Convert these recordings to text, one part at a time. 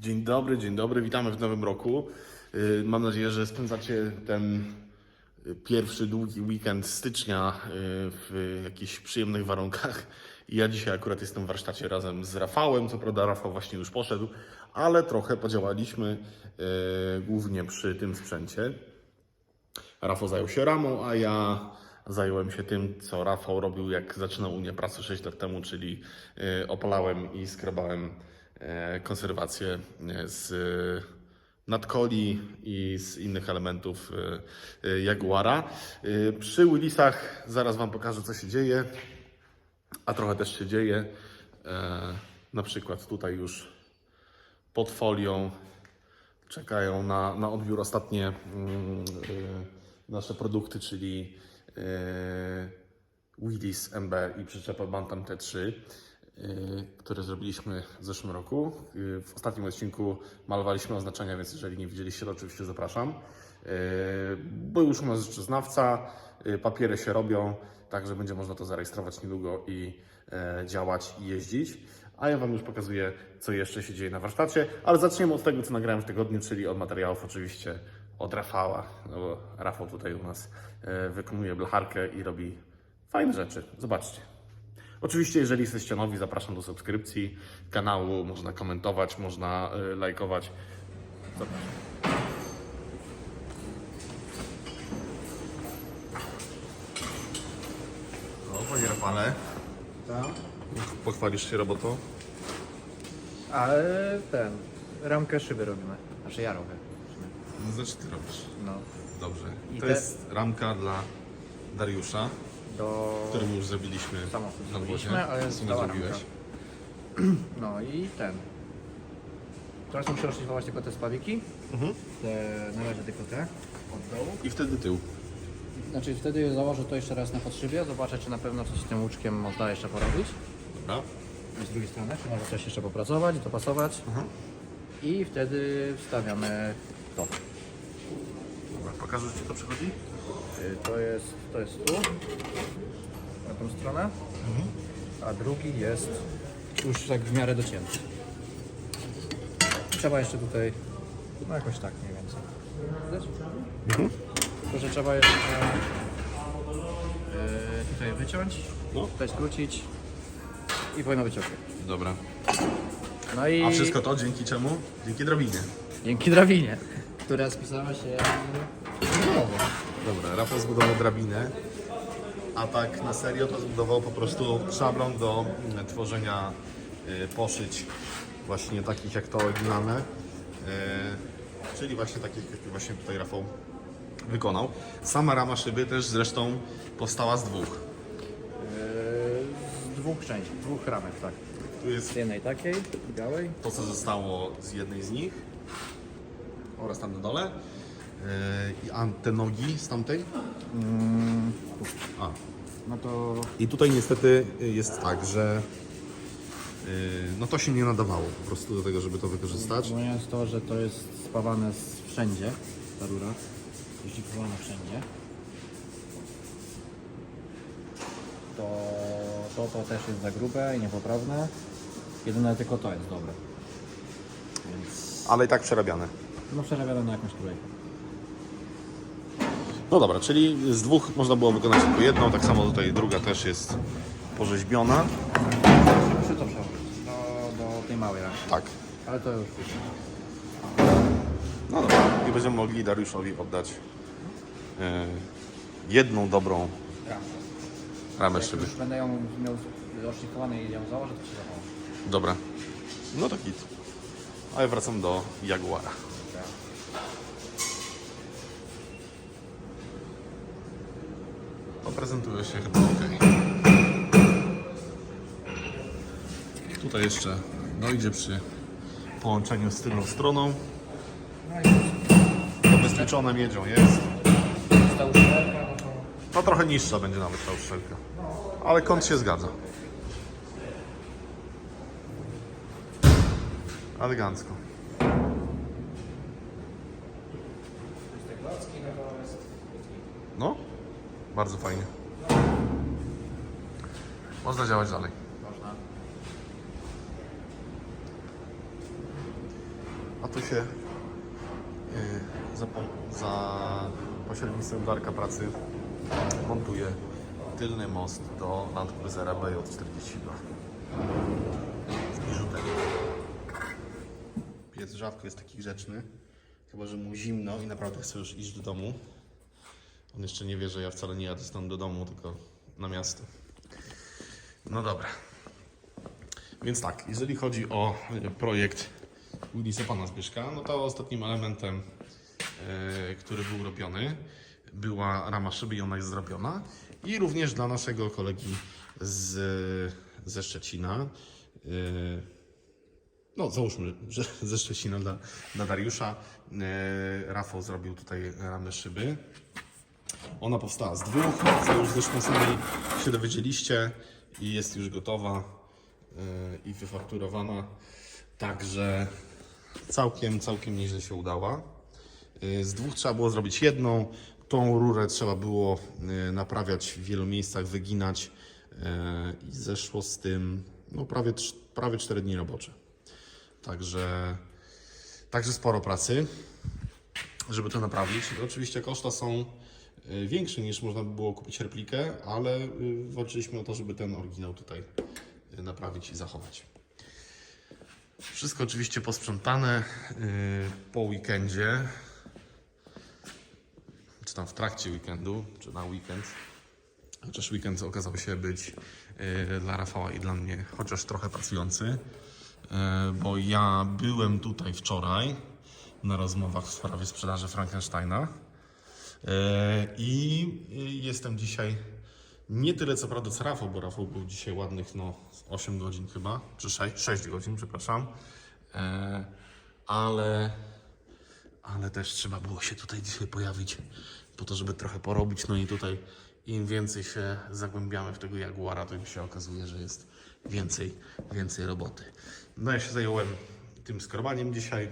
Dzień dobry, dzień dobry, witamy w nowym roku. Yy, Mam nadzieję, że spędzacie ten y, pierwszy długi weekend stycznia y, w jakichś przyjemnych warunkach. Ja dzisiaj akurat jestem w warsztacie razem z Rafałem, co prawda Rafał właśnie już poszedł, ale trochę podziałaliśmy y, głównie przy tym sprzęcie. Rafał zajął się ramą, a ja zająłem się tym, co Rafał robił, jak zaczynał u mnie pracę 6 lat temu, czyli y, opalałem i skrobałem konserwację e, z nadkoli i z innych elementów e, e, Jaguara. E, Przy Willisach zaraz Wam pokażę, co się dzieje, a trochę też się dzieje. E, Na przykład tutaj już pod folią czekają na, na odbiór ostatnie mm, nasze produkty, czyli Willys MB i przyczepa Bantam T3, y, które zrobiliśmy w zeszłym roku. Y, w ostatnim odcinku malowaliśmy oznaczenia, więc jeżeli nie widzieliście, to oczywiście zapraszam. Y, Był już u nas rzeczoznawca, y, papiery się robią, także będzie można to zarejestrować niedługo i e, działać i jeździć. A ja Wam już pokazuję, co jeszcze się dzieje na warsztacie, ale zaczniemy od tego, co nagrałem w tygodniu, czyli od materiałów oczywiście od Rafała, no bo Rafał tutaj u nas e, wykonuje blacharkę i robi fajne rzeczy. Zobaczcie. Oczywiście, jeżeli jesteście nowi, zapraszam do subskrypcji kanału, można komentować, można e, lajkować. Zapraszam. O, panie Rafale, Tak. pochwalisz się robotą? Ale ten, ramkę szyby robimy. Znaczy ja robię. w sumie. No znaczy ty robisz. No. Dobrze. I to te- jest ramka dla Dariusza, Do którym już zrobiliśmy samochód na zrobiliśmy, ale sumie została zrobiłeś. No i ten. Teraz muszę oszlifować tylko te spawiki. Mhm. Te, na razie tylko te. Od dołu. I wtedy tył. Znaczy wtedy założę to jeszcze raz na podszybie, zobaczę czy na pewno coś z tym łuczkiem można jeszcze porobić. Dobra. I z drugiej strony, czy może coś jeszcze popracować, dopasować. Mhm. I wtedy wstawiamy to. Dobra, pokażę, czy to przychodzi? Y, To jest, to jest tu, na tą stronę, a drugi jest już tak w miarę docięty. Trzeba jeszcze tutaj, no jakoś tak mniej więcej. Widać? Tylko, że trzeba jeszcze y, tutaj wyciąć, No. tutaj skrócić i powinno być ok. Dobra. No i A wszystko to dzięki czemu? Dzięki drabinie. dzięki drabinie, która spisała się zdrowo. Dobra, Rafał zbudował drabinę, a tak na serio to zbudował po prostu szablon do mm, tworzenia y, poszyć właśnie takich jak to oryginalne, y, czyli właśnie takich jak właśnie tutaj Rafał wykonał. Sama rama szyby też zresztą powstała z dwóch. Yy, Z dwóch części, dwóch ramek, tak. Tu jest Z jednej takiej, białej, to, co zostało z jednej z nich oraz tam na dole. Yy, I a te nogi z tamtej? A. no to I tutaj niestety jest tak, że yy, no to się nie nadawało po prostu do tego, żeby to wykorzystać. Zmieniając to, że to jest spawane z wszędzie, ta rura, ździkowana wszędzie, to, to to też jest za grube i niepoprawne. Jedyne tylko to jest dobre. Więc Ale i tak przerabiane. No przerabiamy na jakąś kolejkę. No dobra, czyli z dwóch można było wykonać tylko jedną, tak samo tutaj druga też jest porzeźbiona. Muszę to przełożyć do, do tej małej ramki, Tak. ale to już później. No dobra, i będziemy mogli Dariuszowi oddać yy, jedną dobrą Ramkę. ramę Jak szyby. już będę ją miał oszlifowaną i ją założę, to się zachowa. Dobra. No to git. A ja wracam do Jaguara. Oprezentuje się chyba ok. Tutaj jeszcze dojdzie przy połączeniu z tylną stroną. No Zabezpieczone miedzią jest. no No trochę niższa będzie nawet ta uszczelka. Ale kąt się zgadza. Elegancko. te klocki, no to jest... No, bardzo fajnie. Można działać dalej. Można. A tu się yy, za, pom- za pośrednictwem Darka Pracy montuje tylny most do Land Cruisera BJ42. Zbliżutek. Pies rzadko jest taki grzeczny, chyba że mu zimno i naprawdę chce już iść do domu. On jeszcze nie wie, że ja wcale nie jadę stąd do domu, tylko na miasto. No dobra. Więc tak, jeżeli chodzi o y, projekt Willisa Pana Zbyszka, no to ostatnim elementem, y, który był robiony, była rama szyby i ona jest zrobiona. I również dla naszego kolegi z, ze Szczecina, y, no załóżmy, że ze Szczecina dla, dla Dariusza, y, Rafał zrobił tutaj ramę szyby. Ona powstała z dwóch, co już zresztą sami się dowiedzieliście i jest już gotowa yy, i wyfakturowana. Także całkiem, całkiem nieźle się udała. Yy, Z dwóch trzeba było zrobić jedną. Tą rurę trzeba było yy, naprawiać w wielu miejscach, wyginać i zeszło z tym no, prawie, prawie 4 dni robocze. Także, także sporo pracy żeby to naprawić. Oczywiście koszta są y, większe niż można by było kupić replikę, ale y, walczyliśmy o to, żeby ten oryginał tutaj y, naprawić i zachować. Wszystko oczywiście posprzątane y, po weekendzie, czy tam w trakcie weekendu, czy na weekend. Chociaż weekend okazał się być dla Rafała i dla mnie chociaż trochę pracujący, bo ja byłem tutaj wczoraj na rozmowach w sprawie sprzedaży Frankensteina i y, jestem dzisiaj nie tyle co prawda co Rafał, bo Rafał był dzisiaj ładnych no 8 godzin chyba, czy 6, 6 godzin, przepraszam, y, ale ale też trzeba było się tutaj dzisiaj pojawić po to, żeby trochę porobić. No i tutaj im więcej się zagłębiamy w tego Jaguara, tym się okazuje, że jest więcej, więcej roboty. No ja się zająłem tym skrobaniem dzisiaj.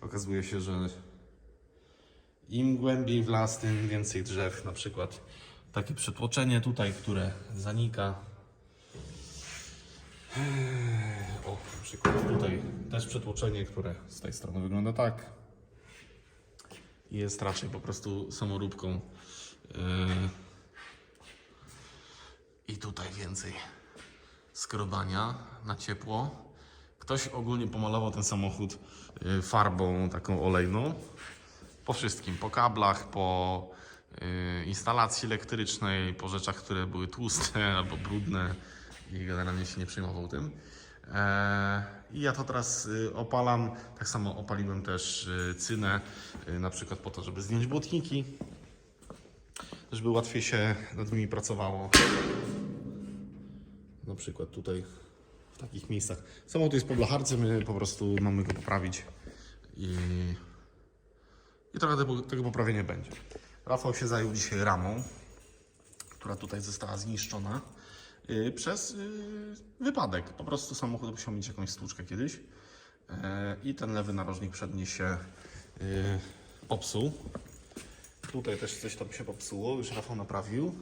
Okazuje się, że im głębiej w las, tym więcej drzew. Na przykład takie przetłoczenie tutaj, które zanika. O, na przykład tutaj też przetłoczenie, które z tej strony wygląda tak jest raczej po prostu samoróbką. Yy. I tutaj więcej skrobania na ciepło. Ktoś ogólnie pomalował ten samochód yy, farbą taką olejną. Po wszystkim, po kablach, po yy, instalacji elektrycznej, po rzeczach, które były tłuste albo brudne i generalnie się nie przejmował tym. Eee, I ja to teraz y, opalam. Tak samo opaliłem też y, cynę, y, na przykład po to, żeby zdjąć błotniki, żeby łatwiej się nad nimi pracowało. Na przykład tutaj w takich miejscach. Samochód jest po blacharce, my po prostu mamy go poprawić i, i trochę tego, tego poprawienia będzie. Rafał się zajął dzisiaj ramą, która tutaj została zniszczona y, przez y, wypadek. Po prostu samochód musiał mieć jakąś stłuczkę kiedyś y, i ten lewy narożnik przedni się y, popsuł. Tutaj też coś tam się popsuło, już Rafał naprawił.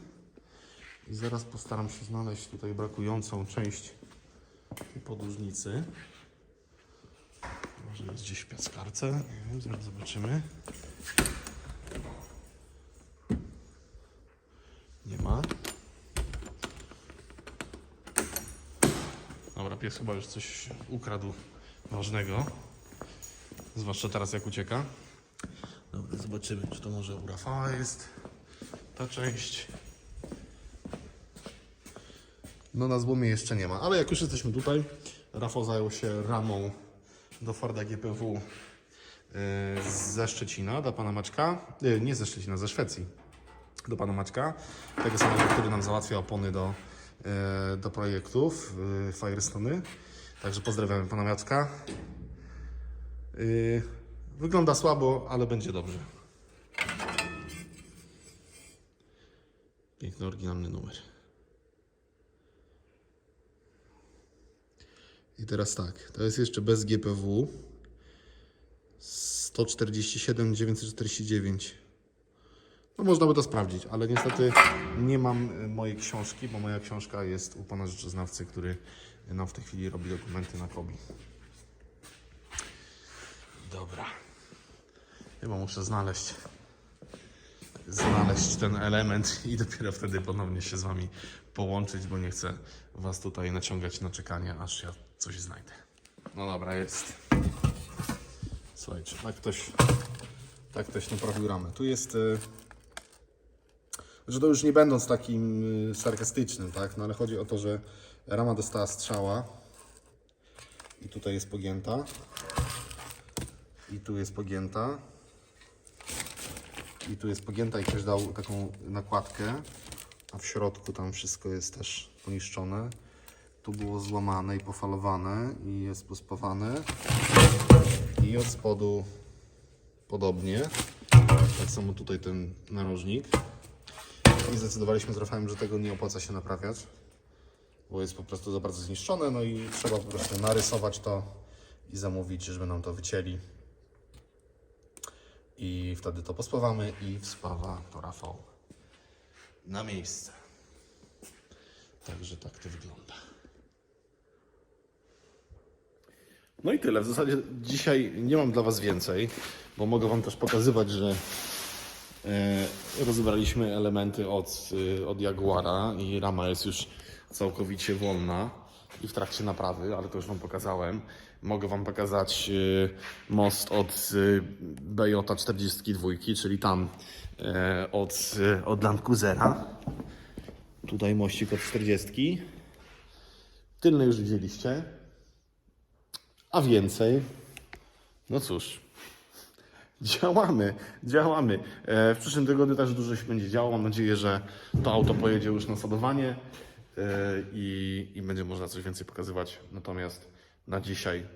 I zaraz postaram się znaleźć tutaj brakującą część podłużnicy. Może jest gdzieś w piaskarce, nie wiem, zaraz zobaczymy. Nie ma. Dobra, pies chyba już coś ukradł ważnego. Zwłaszcza teraz jak ucieka. Dobra, zobaczymy, czy to może u Rafała jest ta część. No na złomie jeszcze nie ma, ale jak już jesteśmy tutaj, Rafał zajął się ramą do Forda GPW yy, ze Szczecina dla pana Maćka. Yy, nie ze Szczecina, ze Szwecji do pana Maćka. Tego samego, który nam załatwia opony do, yy, do projektów Firestony. Także pozdrawiamy pana. Yy, wygląda słabo, ale będzie dobrze. Piękny, oryginalny numer. I teraz tak, to jest jeszcze bez GPW 147 949. No można by to sprawdzić, ale niestety nie mam y, mojej książki, bo moja książka jest u pana rzeczoznawcy, który nam w tej chwili robi dokumenty na KOBI. Dobra. Chyba muszę znaleźć znaleźć ten element i dopiero wtedy ponownie się z wami połączyć, bo nie chcę was tutaj naciągać na czekanie, aż ja coś znajdę. No dobra, jest. Słuchajcie, tak ktoś, tak ktoś naprawił ramę. Tu jest, y, że to już nie będąc takim y, sarkastycznym, tak, no ale chodzi o to, że rama dostała strzała i tutaj jest pogięta i tu jest pogięta i tu jest pogięta i ktoś dał taką nakładkę, a w środku tam wszystko jest też poniszczone. Tu było złamane i pofalowane i jest pospawane. I od spodu podobnie. Tak samo tutaj ten narożnik. I zdecydowaliśmy z Rafałem, że tego nie opłaca się naprawiać, bo jest po prostu za bardzo zniszczone. No i trzeba po prostu narysować to i zamówić, żeby nam to wycięli. I wtedy to pospawamy i wspawa to Rafał na miejsce. Także tak to wygląda. No i tyle. W zasadzie dzisiaj nie mam dla Was więcej, bo mogę Wam też pokazywać, że e, rozbraliśmy elementy od, e, od Jaguara i rama jest już całkowicie wolna i w trakcie naprawy, ale to już Wam pokazałem. Mogę Wam pokazać e, most od BJ 42, czyli tam od, od. Tutaj mościk od 40. Tylny już widzieliście. A więcej, no cóż, działamy, działamy. E, W przyszłym tygodniu też dużo się będzie działo. Mam nadzieję, że to auto pojedzie już na sadowanie e, i, i będzie można coś więcej pokazywać. Natomiast na dzisiaj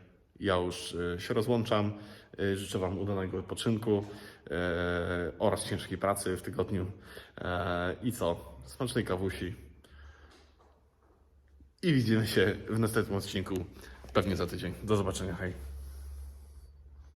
ja już e, się rozłączam. Życzę Wam udanego odpoczynku oraz ciężkiej pracy w tygodniu. I co? Smacznej kawusi. I widzimy się w następnym odcinku, pewnie za tydzień. Do zobaczenia, hej.